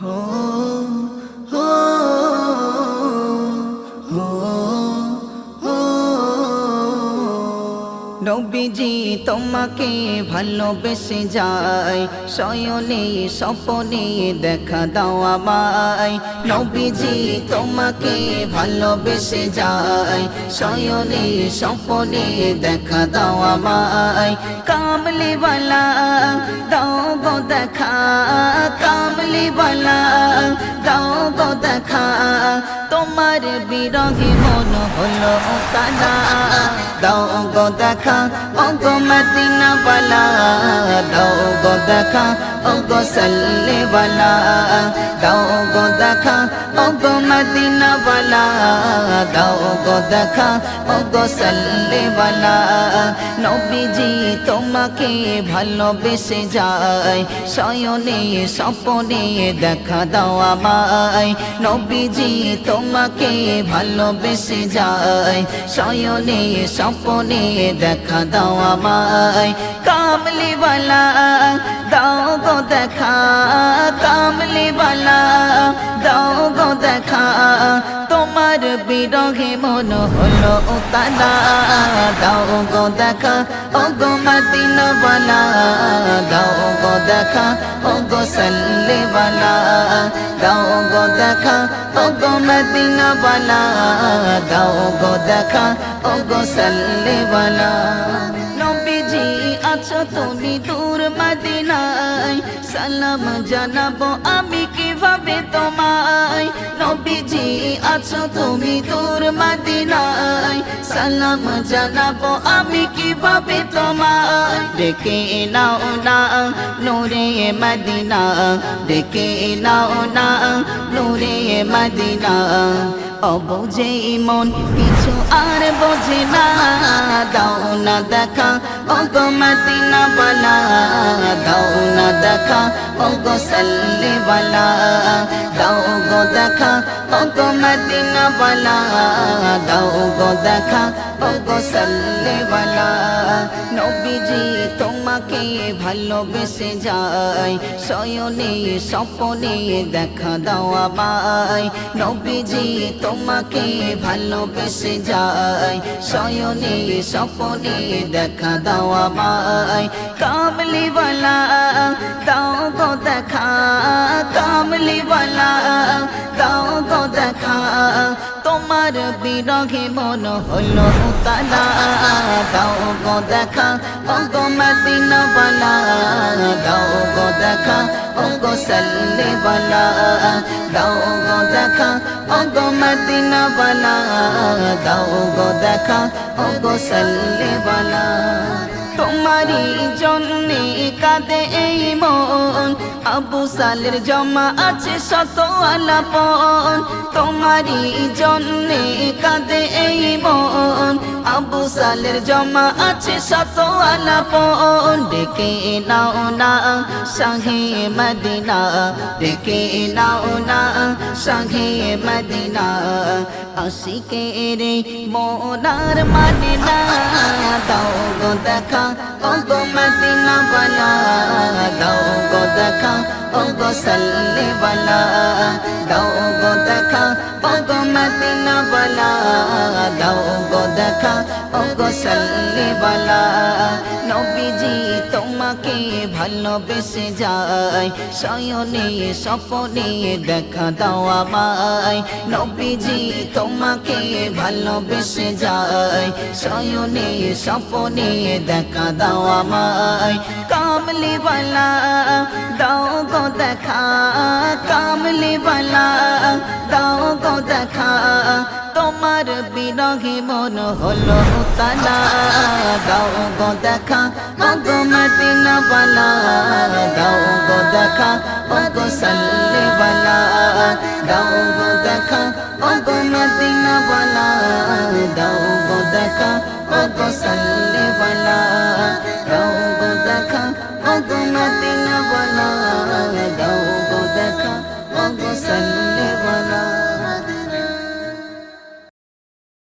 নবীজি তোমাকে ভালোবেসে যায় শয়নে সপনে দেখা দাও আমায়। নবীজি তোমাকে ভালোবেসে যায় শয়নে স্বপনে দেখা দাও আমায়। কামলিওয়ালা, দাও গো দেখা। কামলিওয়ালা দাও গো দেখা। তোমার বিরহে মন হলো কানা দাও গো দেখা ও গো মদিনা বালা দাও গো দেখা ও গো সাল্লে বালা, দাও গো দেখা ও গো মদিনা বালা, দাও গো দেখা ও গো সাল্লে বালা। নবীজি তোমাকে ভালোবেসে যায়, শয়নে স্বপনে দেখা দাও আমায়। নবীজি তোমাকে ভালোবেসে যায়, শয়নে স্বপনে দেখা দাও আমায়। কামলিওয়ালা, দাও গো দেখা, কামলিওয়ালা, দাও গো দেখা। তোমার বিরহে মন হলো তালা দাও গো দেখা, ও গো মদিনাওয়ালা, দাও গো দেখা, ও গো সাল্লেওয়ালা, দাও গো দেখা, ও গো মদিনাওয়ালা, দাও গো দেখা, ও গো সাল্লেওয়ালা। আছো তুমি দূর মদিনায়। সালাম জানাব আমি কীভাবে তোমায়। নবীজি, আছো তুমি দূর মদিনায়। সালাম জানাব আমি কীভাবে তোমায়। ডেকে নাও না নূরে মদিনা। ডেকে নাও না নূরে মদিনা। অবুঝে মন, কিছু আর বোঝে না। দাও না দেখা ও গো মদিনা বালা দাও না দেখা ও গো সাল্লে বালা দাও গো দেখা ও গো মদিনা বালা দাও গো দেখা ও গো সাল্লে বালা নবীজি তোমাকে ভালোবেসে যায় শয়নে স্বপনে দেখা দাও আমায় নবীজি তোমাকে ভালোবেসে যায় শয়নে স্বপনে দেখা দাও আমায় কামলিওয়ালা দাও গো দেখা কামলিওয়ালা দাও গো দেখা। তোমার বিরহে মন হলো তালা দাও গো দেখা। ও গো মদিনা বালা দাও গো দেখা। ও গো সাল্লে বালা দাও গো দেখা। ও গো মদিনা দাও গো দেখা। ও গো সাল্লে বালা তোমারই জন্যে কাঁদে এই মন। আবু সালের জমা আছে শত আলাপন। তোমারই জন্যে কাঁদে এই মন। আবু সালের জমা আছে শত আলাপন। ডেকে নাও না সাহে মদিনা। ডেকে নাও না সাহে মদিনা। আশিকে রে মোনার মানে দাও গো দেখা ও গো মদিনা বালা দাও গো দেখা ও গো সাল্লে বালা দাও গো দেখা ও গো মদিনা দাও গো দেখা, ও গো বালা। নবীজি তোমাকে ভালোবেসে যায় শয়নে স্বপনে দেখা দাও আমায়। নবীজি তোমাকে ভালোবেসে যায় শয়নে স্বপনে দেখা দাও আমায়। কামলিওয়ালা দাও গো দেখা কামলিওয়ালা দাও গো দেখা তোমার বিরহে মন হলো তালা দাও গো দেখা মাগো মদিনা বালা। দাও গো দেখা মাগো সাল্লে বালা। দাও গো দেখা মাগো মদিনা বালা। দাও গো দেখা মাগো সাল্লে বালা। দাও গো দেখা মাগো মদিনা